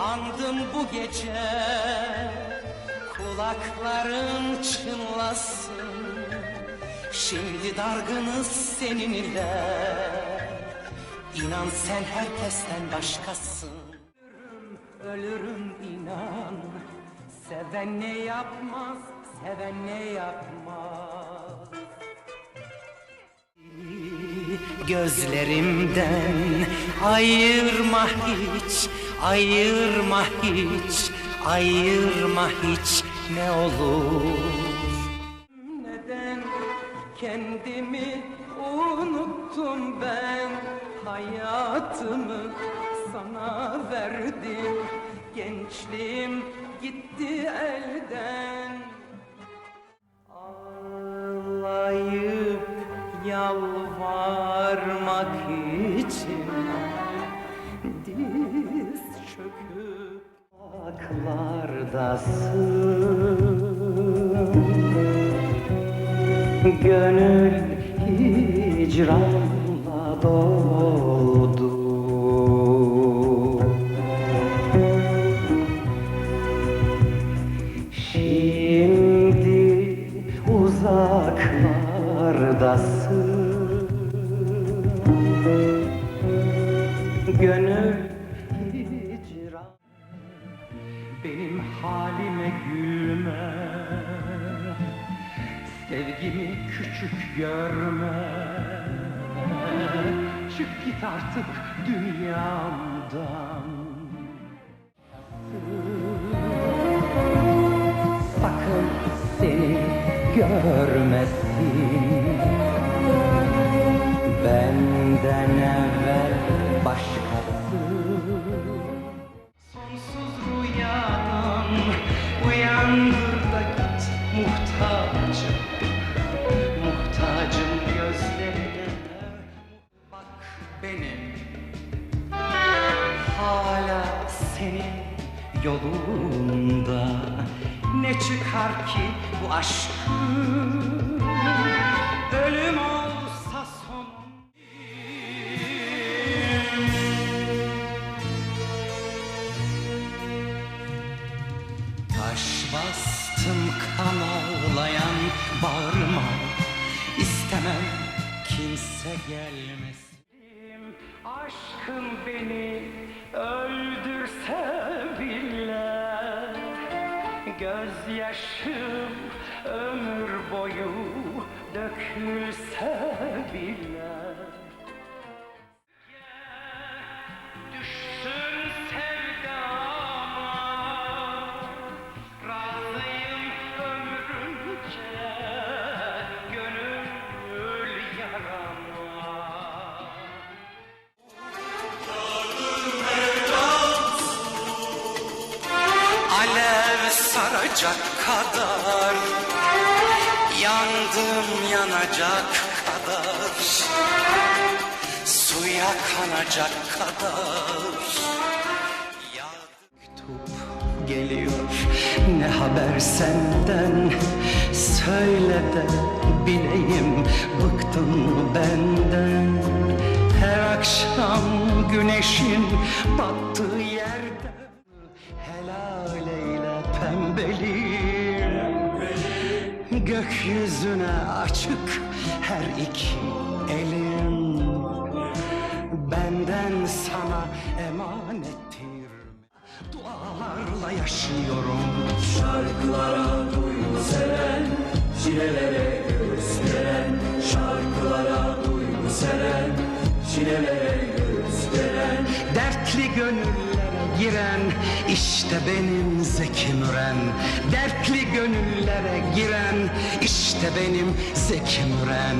andım bu gece Kulakların çınlasın. Şimdi dargınız seninle İnan sen herkesten başkasın. Ölürüm, ölürüm inan. Seven ne yapmaz, seven ne yapmaz? Gözlerimden ayırma hiç, ayırma hiç, ayırma hiç ne olur. Neden kendimi unuttum ben, hayatımı sana verdim, gençliğim gitti elden. Ağlayıp yalvarmak için çöküp aklardasın Gönül hicranla doldu. Şimdi uzaklardasın Gönül Benim halime gülme. Sevgimi küçük görme. Çık git artık dünyamdan. Sakın seni görmesin uyandır da git muhtacım. Muhtacım gözlerine. Bak benim. Hala senin yolunda. Ne çıkar ki bu aşkın? Ölüm bastım kan ağlayan bağrıma istemem kimse gelmesin. Aşkın beni öldürse bile Gözyaşım ömür boyu dökülse bile saracak kadar. Yandım yanacak kadar. Suya kanacak kadar. Mektup geliyor ne haber senden? Söyle de bileyim bıktın benden. Her akşam güneşin battığı yerde Helal eyle pembeliğim Gökyüzüne açık her iki elim. Benden sana emanettir. Dualarla yaşıyorum. Şarkılara duygu seren, çilelere göğüs geren Şarkılara duygu seren, çilelere işte benim Zeki Müren Dertli gönüllere giren. İşte benim Zeki Müren